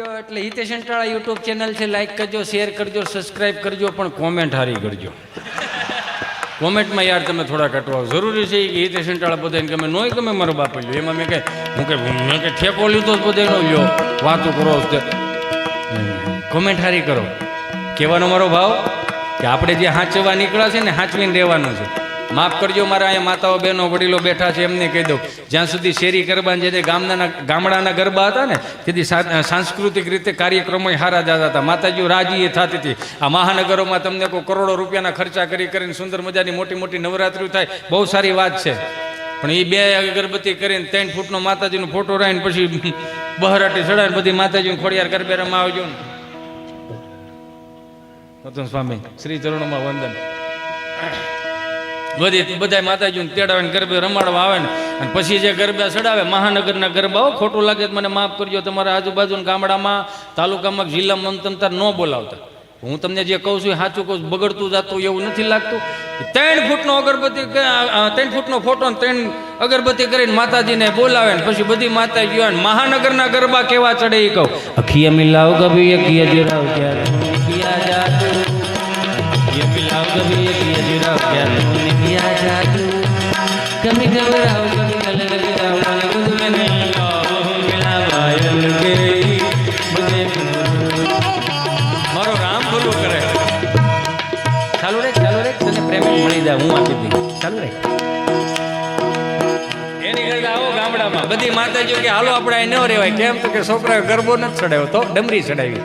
જો એટલે Hitesh Antala YouTube channel છે લાઈક કરજો શેર કરજો સબસ્ક્રાઈબ કરજો, પણ કોમેન્ટ હારી કરજો. કોમેન્ટમાં યાર તમે થોડા કટવા જરૂરી છે કે હિતેશ અંટાળા બધાને ગમે, નોય ગમે મારો બાપ લ્યો. એમાં મેં કે, હું કે મેં કે ઠેકો લીધો જ બધાનો લ્યો. વાતો કરો કોમેન્ટ હારી કરો. કહેવાનો મારો ભાવ કે આપણે જે હાંચવા નીકળ્યા છે ને, હાંચવીને રહેવાનું છે. માફ કરજો મારા અહીંયા માતાઓ, બહેનો, વડીલો બેઠા છે, એમને કહી દઉં. જ્યાં સુધી શેરી ગરબા જે તે ગામના ગામડાના ગરબા હતા ને, તેથી સાંસ્કૃતિક રીતે કાર્યક્રમો હારા જતા હતા. માતાજીઓ રાજી એ થતી હતી. આ મહાનગરોમાં તમને કોઈ કરોડો રૂપિયાના ખર્ચા કરી કરીને સુંદર મજાની મોટી મોટી નવરાત્રિ થાય, બહુ સારી વાત છે. પણ એ બે અગરબત્તી કરીને ત્રણ ફૂટનો માતાજીનો ફોટો રાખીને પછી બહરાટી ચડાવીને બધી માતાજીનું ખોડિયાર ગરબે રમવા આવજો ને. સ્વામી શ્રી ચરણોમાં વંદન. બધી બધા માતાજી તેડાવે ગરબે રમાડવા આવે ને. અને પછી જે ગરબા ચડાવે, મહાનગરના ગરબા, હો, ખોટું લાગે તો મને માફ કરજો, તમારા આજુબાજુ ગામડામાં, તાલુકામાં જિલ્લામાં મન ન બોલાવતા. હું તમને જે કહું છું સાચું કહું બગડતું જતું એવું નથી લાગતું. ત્રણ ફૂટનો અગરબત્તી ત્રણ ફૂટનો ફોટો ત્રણ અગરબત્તી કરીને માતાજીને બોલાવે ને, પછી બધી માતા ગયો ને મહાનગરના ગરબા કેવા ચડે એ કહું. અખિયા મિલાવ કભી અખિયા જીરાવ ક્યાં? મિલાવ કભી અખિયા જીરાવ ક્યાં? રાજા તું કમી કરે. ચાલો રે ચાલો રે પ્રેમ મળી જાય હું આપી એની કરતા આવો ગામડામાં. બધી માતાજીઓ કે હાલો આપણે ન રહેવાય. કેમ તો કે છોકરાએ ગરબો નથી ચડાવ્યો તો ડમરી ચડાવી.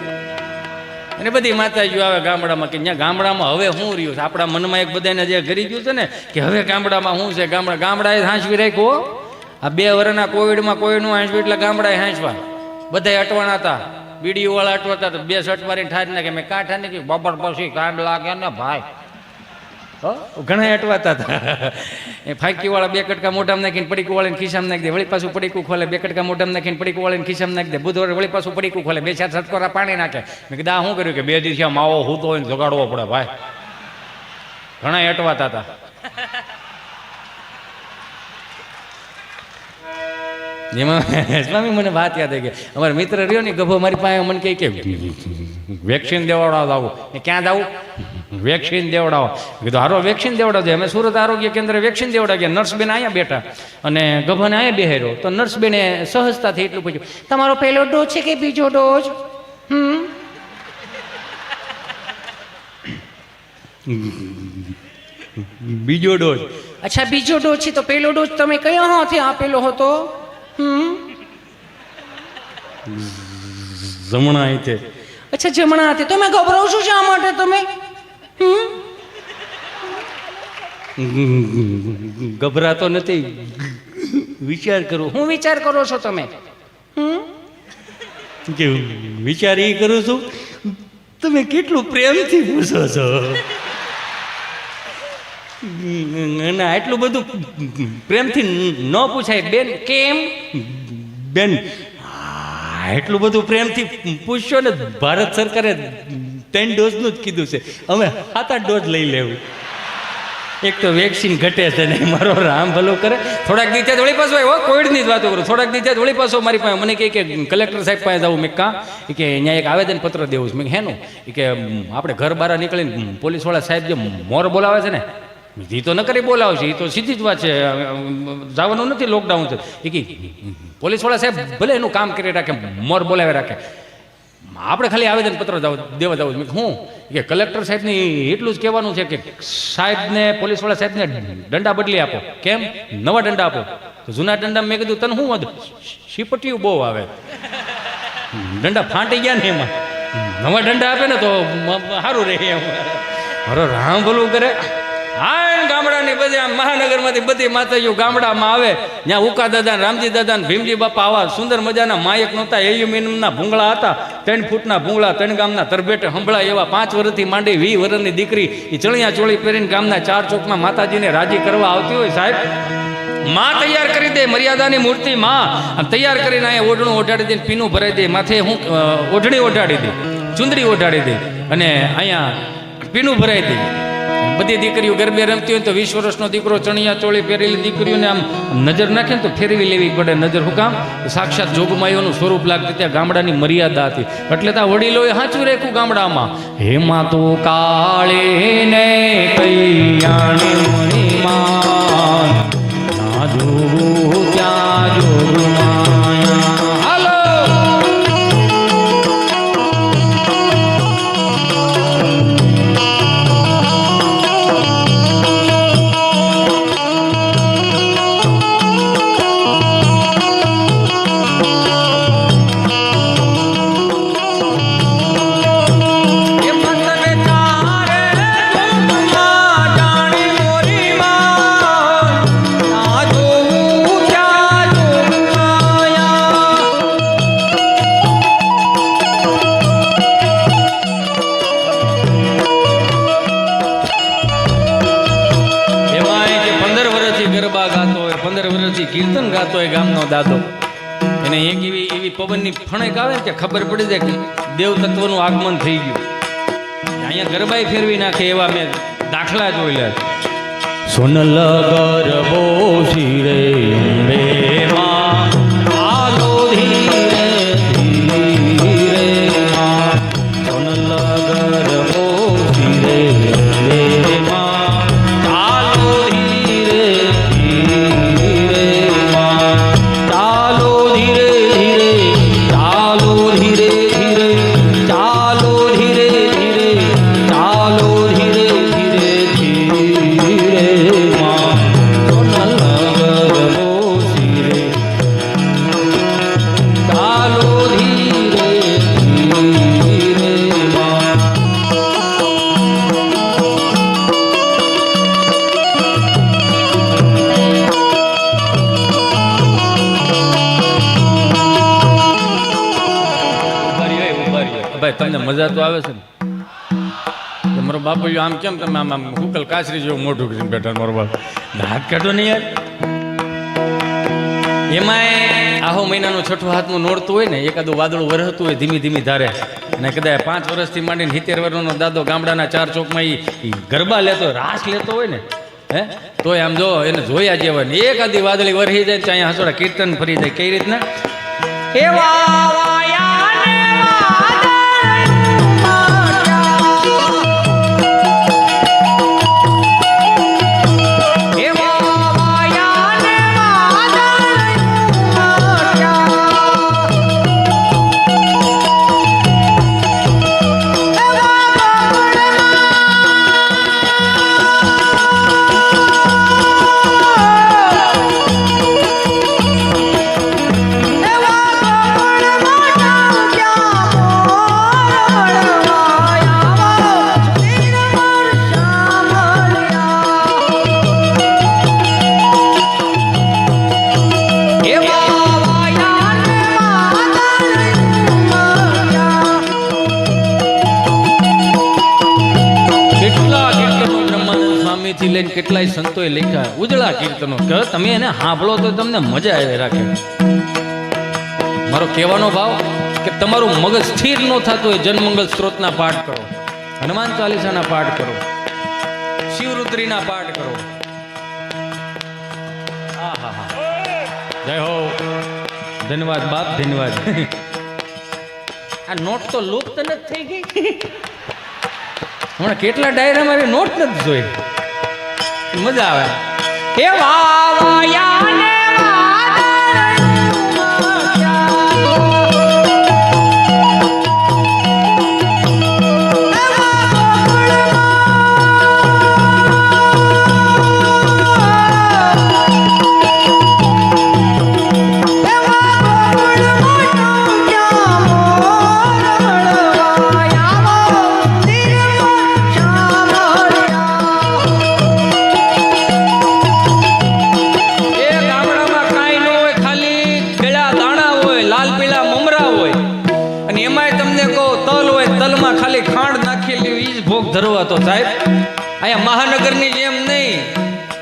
અને બધી માતાજીઓ આવે ગામડામાં કે ત્યાં ગામડામાં હવે શું રહ્યું છે. આપણા મનમાં એક બધાને જે કરી ગયું છે ને, કે હવે ગામડામાં શું છે, ગામડા ગામડાએ હાંસવી રાખ્યો આ બે વર્ષના કોવિડમાં કોવિડનું હાંસવી એટલે ગામડાએ હાંસવા. બધાય અટવાણા હતા. બીડીઓ વાળા અટવાતા હતા. બે સટવારી ઠારી નાખે. મેં કાંઠા ને બપોર પછી કાંડ લાગે ને ભાઈ. ઘણા અટવાતા હતા. એ ફાંકી વાળા બે કટકા મોઢામાં નાખીને પડીકું વાળીને ખિસ્સામાં નાખી દે. વળી પાછું પડીકું ખોલે, બે કટકા મોઢામાં નાખીને પડીકું વાળીને ખિસ્સામાં નાખી દે. બુધવારે વળી પાછું પડીકું ખોલે, બે ચાર સટકોરા પાણી નાખે. મેં કીધું શું કર્યું કે બે દિવસે માવો હૂતો હોય ને જગાડવો પડે, ભાઈ? ઘણા અટવાતા હતા. એમાં સ્વામી મને વાત યાદ આવી ગઈ. અમારા મિત્ર રહ્યો ને ગભો મારી પાસે મને કહે કે વેક્સિન દેવડાવવા આવું ક્યાં જાવું વેક્સિન દેવડાવો. કીધું હારો વેક્સિન દેવડાવજો. અમે સુરત આરોગ્ય કેન્દ્રે વેક્સિન દેવડાવી ગયા. નર્સ બેન અહીંયા બેઠા. અને ગભાને અહીંયા બેહેરો તો નર્સ બેને સહજતાથી એટલું પૂછ્યું તમારો પહેલો ડોઝ છે કે બીજો ડોઝ? હમ? બીજો ડોઝ. અચ્છા બીજો ડોઝ છે તો પહેલો ડોઝ તમે કયો હોથી આપેલો હતો? જમણા હાથે. અચ્છા જમણા હાથે. તમે ગભરાવ છું શા માટે તમે? ગભરાતો નથી. વિચાર કરું. હું વિચાર કરો છો તમે? હમ? કે વિચાર એ કરું છું? તમે કેટલું પ્રેમથી પૂછો છો? અને એટલું બધું પ્રેમથી ન પૂછાય. બેન, કેમ? બેન એટલું બધું પ્રેમથી પૂછશો ને, ભારત સરકારે ત્રણ ડોઝનું જ કીધું છે. અમે સાત આઠ ડોઝ લઈ લેવું. એક તો વેક્સિન ઘટે છે ને, મારો રામ ભલો કરે. થોડાક દિવસે વળી પાછો આવ્યો કોવિડની જ વાતો કરું. થોડાક દિવસે વળી પાછો મારી પાસે, મને કહે કે, કલેક્ટર સાહેબ પાસે જવું મેં કાં કે અહીંયા એક આવેદન પત્ર દેવું છે. મેં હેનું? કે આપણે ઘર બહાર નીકળીને પોલીસવાળા સાહેબ જે મોર બોલાવે છે ને એ તો ન કરી બોલાવશે એ તો સીધી જ વાત છે જવાનું નથી લોકડાઉન છે. એ કે, પોલીસવાળા સાહેબ ભલે એનું કામ કરી રાખે, મોર બોલાવે રાખે. આપણે ખાલી આવેદન પત્ર દેવા જવું. મેં હું? કે કલેક્ટર સાહેબની એટલું જ કહેવાનું છે કે સાહેબને, પોલીસવાળા સાહેબને દંડા બદલી આપો. કેમ? નવા દંડા આપો. તો જૂના દંડા મેં કીધું, તને શું વાંધો? શીપટીયું બહુ આવે. દંડા ફાટી ગયા ને એમાં. નવા દંડા આપે ને તો સારું રહે એમ. અરે રામ ભલું કરે. હા ગામડાની બધી મહાનગરમાંથી બધી માતાજીઓ ગામડામાં આવે. ત્યાં ઉકા દાદા, રામજી દાદા ભીમજી બાપા આવા સુંદર મજાના માયક નહોતા. એલ્યુમિનિયમના ભૂંગળા હતા. ત્રણ ફૂટના ભૂંગળા, ત્રણ ગામના તરબેટે હંભળા એવા પાંચ વર્ષથી માંડી વી વર્ષની દીકરી એ ચણિયા ચોળી પહેરીને ગામના ચાર ચોકમાં માતાજીને રાજી કરવા આવતી હોય સાહેબ. માં તૈયાર કરી દે મર્યાદાની મૂર્તિ, માં. તૈયાર કરીને અહીંયા ઓઢણું ઓઢાડી દે પીનું ભરાઈ દે. માથે હું ઓઢણી ઓઢાડી દે, ચુંદડી ઓઢાડી દે અને અહીંયા પીનું ભરાઈ દે. બધી દીકરીઓ ગરબે રમતી હોય તો વીસ વર્ષનો દીકરો ચણિયા ચોળી પહેરેલી દીકરીઓને આમ નજર નાખે ને તો ફેરવી લેવી પડે નજર. હું કામ? સાક્ષાત જોગમાયોનું સ્વરૂપ લાગતી ત્યાં ગામડાની મર્યાદા હતી. એટલે ત્યાં વડીલોએ સાચું રાખ્યું ગામડામાં. હેમાં તો કાળે ને કૈયાણી મણીમાં પવનની ફણેક આવે કે ખબર પડી જાય કે દેવ તત્વનું આગમન થઈ ગયું. અહીંયા ગરબાય ફેરવી નાખે એવા મેં દાખલા જોયેલા સોનલ ગરબો શિરે કેમ તમે આમ આમ હુકલ કાચરી જેવું મોટું કરીને બેઠા મારો બાપ? હાથ કાઢો નહીં યાર. એમાંય આહો મહિનાનું છઠ્ઠું હાથનું નોડતું હોય ને, એકાદું વાદળું વરહતું હોય, ધીમી ધીમી ધારે. અને કદાચ પાંચ વર્ષથી માંડીને સિત્તેર વર્ષનો દાદો ગામડાના ચાર ચોકમાં ઈ ગરબા લેતો, રાસ લેતો હોય ને, હે? તોય આમ જો એને જોયા જેવા ને એકાદી વાદળી વરહી જાય તો અહીંયા હસોડા કીર્તન ફરી જાય. કઈ રીતના? એવા બ્રહ્માનંદ લઈને કેટલાય સંતોએ લખ્યા, ઉજળા કીર્તનો. કે તમે એને સાંભળો તો તમને મજા આવે રાખે. મારો કહેવાનો ભાવ કે તમારું મગજ સ્થિર ન થતું હોય, જનમંગલ સ્ત્રોતના પાઠ કરો. હનુમાન ચાલીસાના પાઠ કરો. શિવરુદ્રીના પાઠ કરો. જય હો. ધન્યવાદ બાપ, ધન્યવાદ. આ નોટ તો લુપ્ત નથી થઈ ગઈ. હમણાં કેટલા ડાયરા મારી નોટ નથી જોઈ? મજા આવે. એ વાવાયાને અહીંયા મહાનગરની જેમ નહીં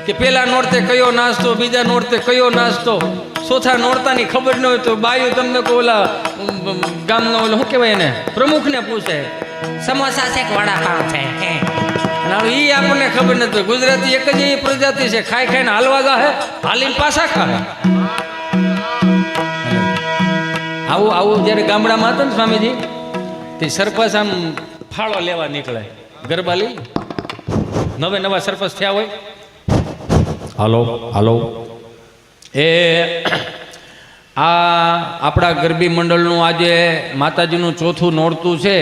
કે પેલા નોરતે કયો નાસ્તો, બીજા નોરતે કયો નાસ્તો. ચોથા નોરતાની ખબર ન હોય તો બાયું તમને કહો ઓલા ગામનો ઓલો, શું કહેવાય એને? પ્રમુખને પૂછે, સમોસા છે વડાપાવ છે? અને ઈ આપણને ખબર નથી ગુજરાતી એક જ એવી પ્રજાતિ છે, ખાઈ ખાઈને હાલવા જાહે, હાલીને પાછા ખાહે આવું આવું જ્યારે ગામડામાં હતા ને સ્વામીજી, તે સરપંચ આમ ફાળો લેવા નીકળે. ગરબા લઈ નવે નવા સરપંચ થયા હોય. હાલો હાલો. એ આ આપણા ગરબી મંડળનું આજે માતાજીનું ચોથું નોરતું છે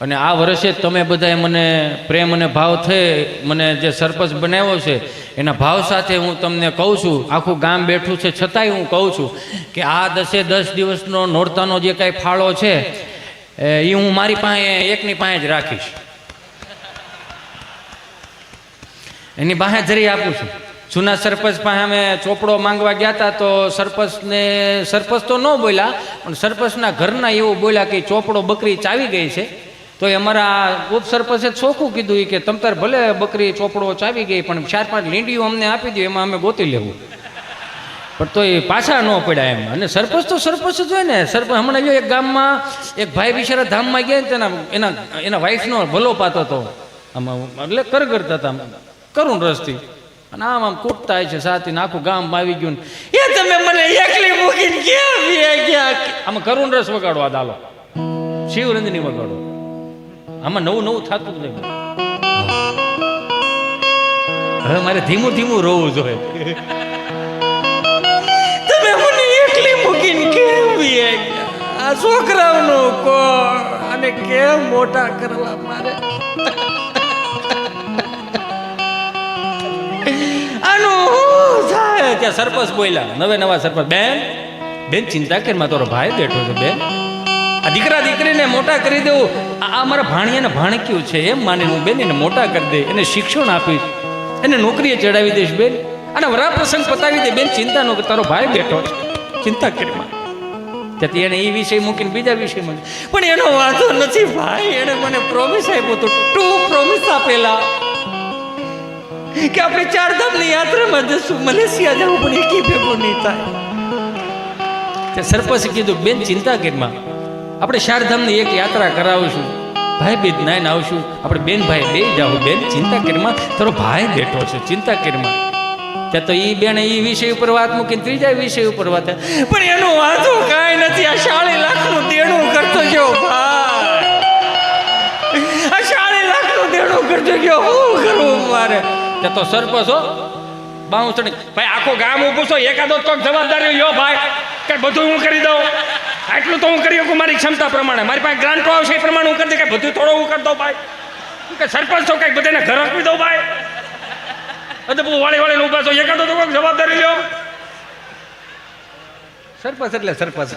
અને આ વર્ષે તમે બધાએ મને પ્રેમ અને ભાવ થઈ મને જે સરપંચ બનાવ્યો છે એના ભાવ સાથે હું તમને કહું છું આખું ગામ બેઠું છે છતાંય હું કહું છું કે આ દસે દસ દિવસનો નોરતાનો જે કાંઈ ફાળો છે એ હું મારી પાસે એકની પાસે જ રાખીશ. એની પાસે જરી આપું છું. જૂના સરપંચ પાસે અમે ચોપડો માંગવા ગયા હતા તો સરપંચને, સરપંચ તો ન બોલ્યા, પણ સરપંચના ઘરના એવું બોલ્યા કે ચોપડો બકરી ચાવી ગઈ છે. તો એ અમારા ઉપસરપંચે ચોખ્ખું કીધું કે તમ તાર ભલે બકરી ચોપડો ચાવી ગઈ, પણ ચાર પાંચ લીંડીઓ અમને આપી દો એમાં અમે ગોતી લેવું. પણ તો એ પાછા ન પડ્યા એમ. અને સરપંચ તો સરપંચ જ હોય ને. સરપંચ હમણાં જો એક ગામમાં એક ભાઈ બિચારા ધામમાં ગયા ને તેના, એના એના વાઈફનો ભલો પાતો હતો આમાં એટલે કર કરતા હતા. કરુણ રસથી અને આમ આમ કૂટતા છે, સાથી આખું ગામ આવી ગયું એ તમે મને એકલી મૂકીને ક્યાં ગયા આમાં કરુણ રસ વગાડો આ દાલો. શિવરંજની વગાડો. આમાં નવું નવું થતું નહીં. હવે મારે ધીમું ધીમું રોવું જોઈએ. તમે મને એકલી મૂકીને કેમ આ છોકરાઓનું કોણ? અને કેમ મોટા કરવા મારે? થાય ત્યાં સરપંચ બોલ્યા, નવે નવા સરપંચ. બેન બેન, ચિંતા કરમાં તારો ભાઈ બેઠો છે, બેન. આ દીકરા દીકરીને મોટા કરી દેવું. આ મારા ભાણિયાને ભાણક્યું છે, એમ માનીને હું બેન એને મોટા કરી દે, એને શિક્ષણ આપીશ એને નોકરીએ ચડાવી દઈશ, બેન. અને વરાપ્રસંગ પતાવી દે, બેન, ચિંતા ન તારો ભાઈ બેઠો છે. ચિંતા કરી, માં. ત્યાંથી એને એ વિષય મૂકીને બીજા વિષય મૂકી પણ એનો વાંધો નથી, ભાઈ. એને મને પ્રોમિસ આપ્યો હતો ટુ પ્રોમિસ આપેલા. કે આપણે ચાર ધામની યાત્રામાં જશું. મલેશિયા જવું પણ એકી ભેગું નહીં થાય. તે સરપંચે કીધું, બેન, ચિંતા કેરમાં આપણે ચાર ધામની એક યાત્રા કરાવશું. ભાઈ બેન નાઈને આવશું. આપણે બેન ભાઈ બે જાવ બેન, ચિંતા કેરમાં તારો ભાઈ બેઠો છે. ચિંતા કેરમાં ત્યાં તો એ બેને એ વિષય ઉપર વાત મૂકીને ત્રીજા વિષય ઉપર વાત પણ એનું વાંધો કાંઈ નથી. આ શાળી લાખનું દેણું કરતો ગયો ભાઈ. આ શાળી લાખનું દેણું કરતો ગયો. હું કરવું મારે? તે તો સરપંચ હો બાઉસણી ભાઈ, આખો ગામ ઊભું છો, એકાદો તો જવાબદારી લ્યો ભાઈ, કે બધું હું કરી દઉં? આટલું તો હું કરી શકું મારી ક્ષમતા પ્રમાણે. મારી પાસે ગ્રાન્ટો આવશે એ પ્રમાણે હું કરી દઉં. કે બધું થોડો હું કરી દઉં ભાઈ. કે સરપંચ છો, કંઈક બધાને ઘર આપી દઉં ભાઈ. અને બહુ વાળી વાળીને ઊભા છો. એકાદો તો કોઈક જવાબદારી લ્યો સરપંચ એટલે સરપંચ.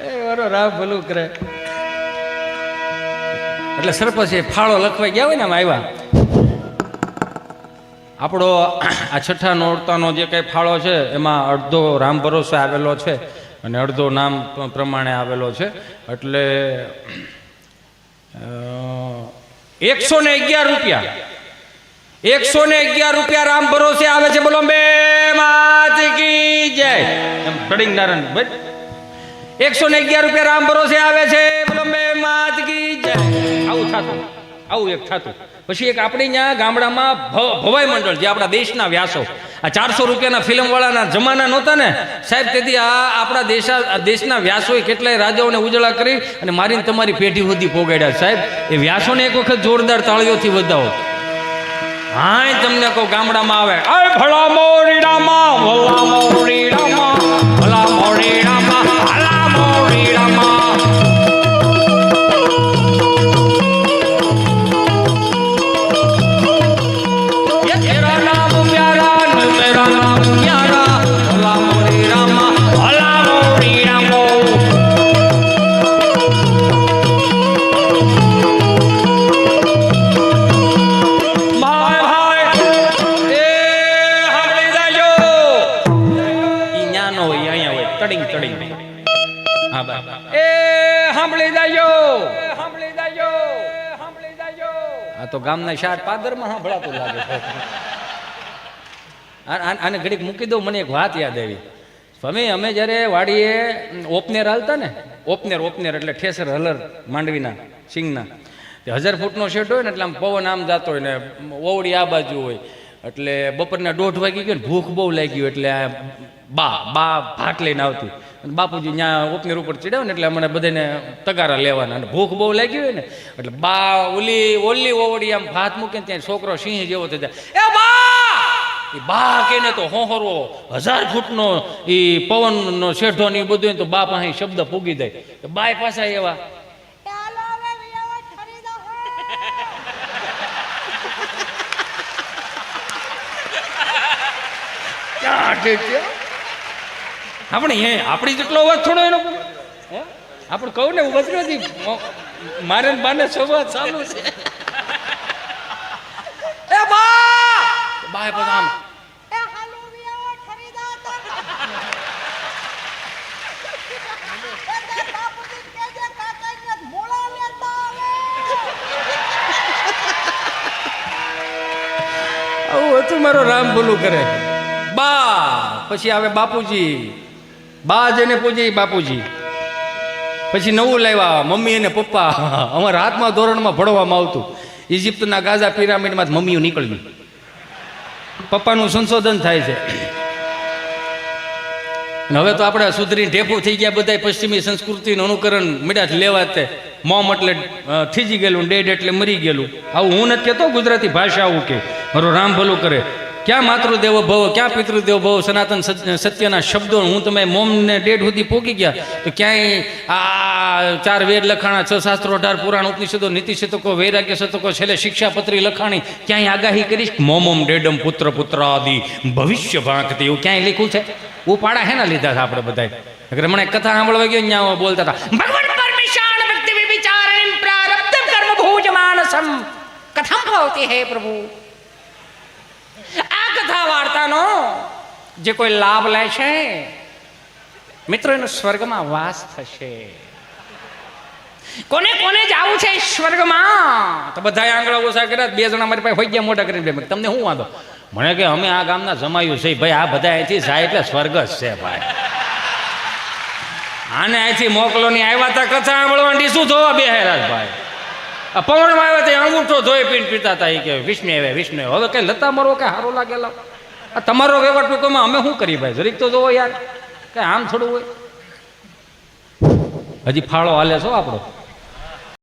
એ વારો રાવ ભલું કરે. એટલે સરપંચ એ ફાળો લખવા ગયા હોય ને આમ આવ્યા? આપણો આ છઠ્ઠા નોરતાનો જે કંઈ ફાળો છે, એમાં અડધો રામ ભરોસે આવેલો છે અને અડધો નામ પ્રમાણે આવેલો છે. એટલે એકસો ને અગિયાર રૂપિયા. એકસો ને અગિયાર રૂપિયા રામ ભરોસે આવે છે. બોલો, બે કી જય. એમ ટડિંગ નારાયણ એકસો ને અગિયાર રૂપિયા રામ ભરોસે આવે છે. બોલો, બે માત કી જય. આવું થતું. આવું એક થતું. પછી એક આપણે ત્યાં ગામડામાં ભવાઈ મંડળ, જે આપણા દેશના વ્યાસો. આ ચારસો રૂપિયાના ફિલ્મવાળાના જમાના નહોતા ને? સાહેબ, તેથી આ આપણા દેશા દેશના વ્યાસોએ કેટલાય રાજાઓને ઉજળા કરી અને મારીને તમારી પેઢી સુધી પોગાડ્યા. સાહેબ, એ વ્યાસોને એક વખત જોરદાર તાળીઓથી વધાવો. હાય, તમને કહું ગામડામાં આવે. ભલા મોરીડામાં ભલા મોરીડામાં આ તો શાર પાદરમાં સાંભળાતું લાગે આને ઘડીક મૂકી દઉં, મને એક વાત યાદ આવી. સ્વામી, અમે જ્યારે વાડીએ ઓપનેર હાલતા ને, ઓપનેર ઓપનેર એટલે ઠેસર, હલર, માંડવીના, સિંગના. હજાર ફૂટનો શેડ હોય ને એટલે આમ પવન આમ જતો હોય ને ઓવડી આ બાજુ હોય. એટલે બપોરના દોઢ વાગી ગયો ને, ભૂખ બહુ લાગી એટલે બા બા ભાટ લઈને આવતી. અને બાપુજી ત્યાં ઉપનીર ઉપર ચડ્યા ને એટલે અમને બધાને તગારા લેવાના. અને ભૂખ બહુ લાગી હોય ને એટલે બા ઓલી ઓલી ઓવડી આમ ભાત મૂકીને ત્યાં છોકરો સિંહ જેવો થઈ જાય. એ બા! એ બા કહીને તો હોહરો હજાર ફૂટનો એ પવનનો શેઠો ને એ બધું તો બા પાસે શબ્દ પૂગી જાય. તો બાય પાછા એવા. ચાલો હવે વિયાવા ખરીદો. ક્યાં આપણે એ આપણી જેટલો અવાજ થોડો એનો આપણે કહું ને ઊભા નથી મારે બાને સંવાદ ચાલુ છે. એ બા! બાય બધા આમ. એ હાલો વિયાવા ખરીદો તો. એ તાર બાપુજી કહેજે કાકાને મોળા લેતા આવે. આવું હતું મારો રામ ભૂલું કરે. બા પછી આવે બાપુજી. બા જેને પૂજે બાપુજી. પછી નવું લાવ્યા, મમ્મી અને પપ્પા. અમારા હાથમાં ધોરણમાં ભણવામાં આવતું. ઇજિપ્તના ગાઝા પિરામિડમાં મમ્મીઓ નીકળ્યું પપ્પાનું સંશોધન થાય છે. હવે તો આપણે સુધરી ઢેફું થઈ ગયા બધા પશ્ચિમી સંસ્કૃતિનું અનુકરણ મીડા લેવા તે. મોમ એટલે થીજી ગયેલું ડેડ એટલે મરી ગયેલું. આવું હું નથી કહેતો, ગુજરાતી ભાષા આવું કે. મારો રામ ભલું કરે. ક્યાં માતૃદેવો ભવ, ક્યાં પિતૃદેવ ભવ, સનાતન સત્યના શબ્દો હું તમે મોમ ને ડેડ સુધી પોકી ગયા. તો ક્યાંય આ ચાર વેદ લખાણા, છ શાસ્ત્રો, અઢાર પુરાણ, ઉપનિષદો નીતિ શતકો વૈરાગ્ય શતકો છેલ્લે શિક્ષાપત્રી લખાણી, ક્યાંય આગાહી કરીશ? મોમોમ ડેડમ પુત્ર પુત્ર આદિ ભવિષ્ય ભાંકતી, એવું ક્યાંય લખ્યું છે? ઉપાડા હેના લીધા હતા આપણે બધા અગર મને કથા સાંભળવા ગયો ને ત્યાં બોલતા હતા, ભગવાન પરમેશાન વ્યક્તિ વિચારણ પ્રારબ્ધ કર્મ ભોજમાનસમ. કથમ ભવતી હે પ્રભુ. આ વાર્તાનો જે કોઈ લાભ લે છે? મિત્રો, એનો સ્વર્ગમાં વાસ થશે. કોને કોને જવું છે સ્વર્ગમાં? તો બધા આંગળા ઓછા કર્યા, બે જણા મારી પાસે હોય ગયા, મોટા કરીને બે. તમને શું વાંધો? મને કે, અમે આ ગામના જમાયું છે. ભાઈ, આ બધા અહીંથી જાય એટલે સ્વર્ગ જ છે, ભાઈ. આને અહીંથી મોકલો ની આવ્યા તા કથા સાંભળવાની શું જોવા બે ભાઈ? આ પવનમાં આવ્યા તે અંગૂઠો ધોઈ પીને પીતા હતા એ કે વિષ્ણુ આવે વિષ્ણુ હવે. કઈ લતા મરો કે સારો લાગેલા આ તમારો વ્યવહાર ટૂંકમાં અમે શું કરીએ ભાઈ? જરીક તો જોવો યાર. કઈ આમ થોડું હોય? હજી ફાળો હાલે છો આપણો